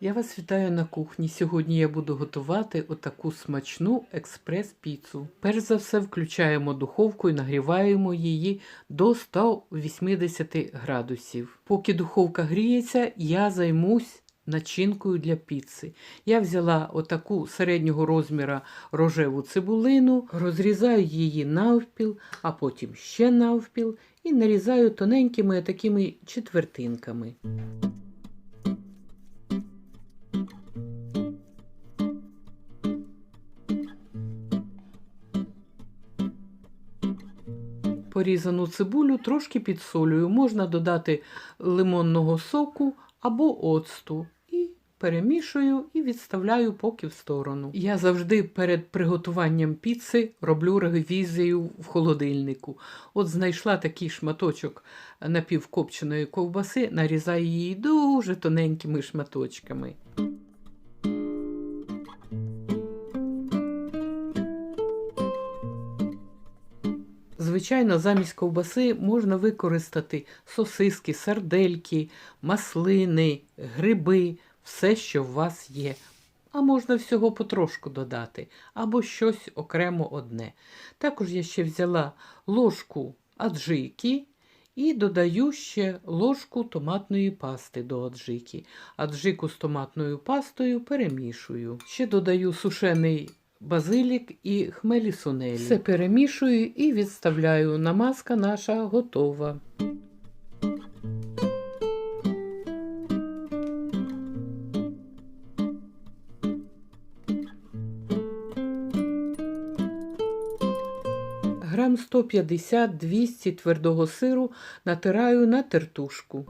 Я вас вітаю на кухні. Сьогодні я буду готувати отаку смачну експрес-піцу. Перш за все, включаємо духовку і нагріваємо її до 180 градусів. Поки духовка гріється, я займусь начинкою для піци. Я взяла отаку середнього розміру рожеву цибулину, розрізаю її навпіл, а потім ще навпіл і нарізаю тоненькими такими четвертинками. Порізану цибулю трошки підсолюю. Можна додати лимонного соку або оцту. І перемішую і відставляю поки в сторону. Я завжди перед приготуванням піци роблю ревізію в холодильнику. От знайшла такий шматочок напівкопченої ковбаси, нарізаю її дуже тоненькими шматочками. Звичайно, замість ковбаси можна використати сосиски, сардельки, маслини, гриби, все, що в вас є. А можна всього потрошку додати, або щось окремо одне. Також я ще взяла ложку аджики і додаю ще ложку томатної пасти до аджики. Аджику з томатною пастою перемішую. Ще додаю сушений базилік і хмелі сунелі. Все перемішую і відставляю. Намазка наша готова. Грам 150-200 твердого сиру натираю на тертушку.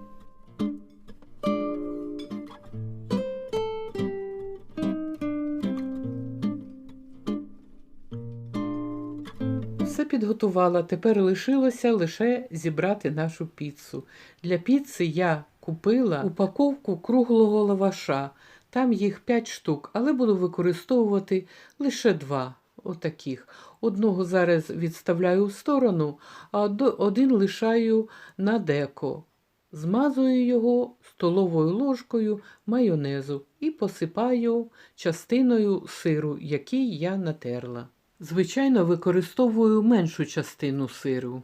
Підготувала, тепер лишилося лише зібрати нашу піцу. Для піци я купила упаковку круглого лаваша. Там їх 5 штук, але буду використовувати лише два. Отаких. Одного зараз відставляю в сторону, а один лишаю на деко. Змазую його столовою ложкою майонезу і посипаю частиною сиру, який я натерла. Звичайно, використовую меншу частину сиру.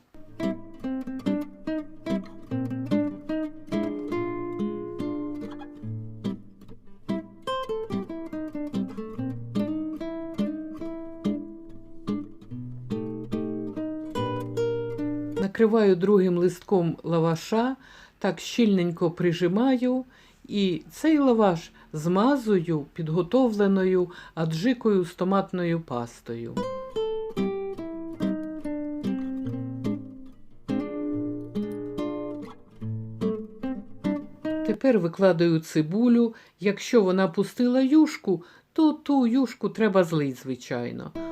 Накриваю другим листком лаваша, так щільненько прижимаю, і цей лаваш змазую підготовленою аджикою з томатною пастою. Тепер викладаю цибулю. Якщо вона пустила юшку, то ту юшку треба злить, звичайно.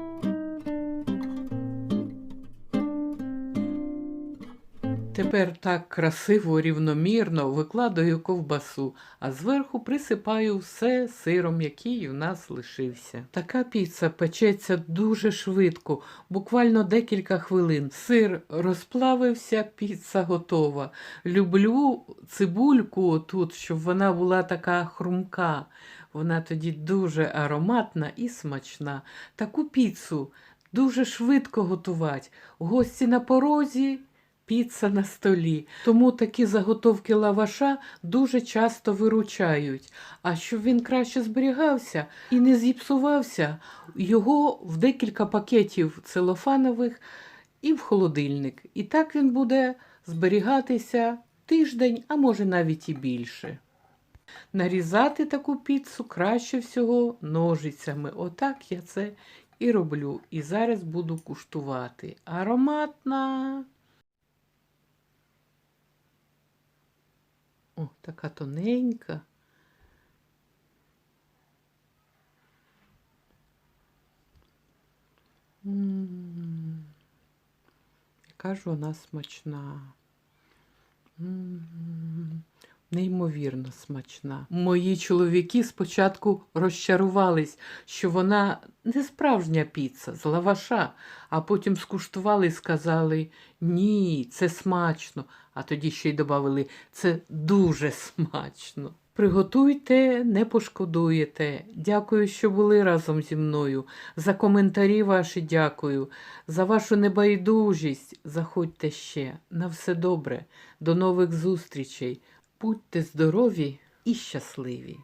Тепер так красиво, рівномірно викладаю ковбасу, а зверху присипаю все сиром, який у нас лишився. Така піца печеться дуже швидко, буквально декілька хвилин. Сир розплавився, піца готова. Люблю цибульку тут, щоб вона була така хрумка. Вона тоді дуже ароматна і смачна. Таку піцу дуже швидко готувати. Гості на порозі. Піца на столі. Тому такі заготовки лаваша дуже часто виручають. А щоб він краще зберігався і не зіпсувався, його в декілька пакетів целофанових і в холодильник. І так він буде зберігатися тиждень, а може навіть і більше. Нарізати таку піцу краще всього ножицями. Отак я це і роблю. І зараз буду куштувати. Ароматна. О, така тоненька. М, Яка ж вона смачна. М, Неймовірно смачна. Мої чоловіки спочатку розчарувались, що вона не справжня піца з лаваша, а потім скуштували і сказали: ні, це смачно. А тоді ще й додали, це дуже смачно. Приготуйте, не пошкодуєте. Дякую, що були разом зі мною. За коментарі ваші дякую, за вашу небайдужість. Заходьте ще. На все добре. До нових зустрічей. Будьте здорові і щасливі!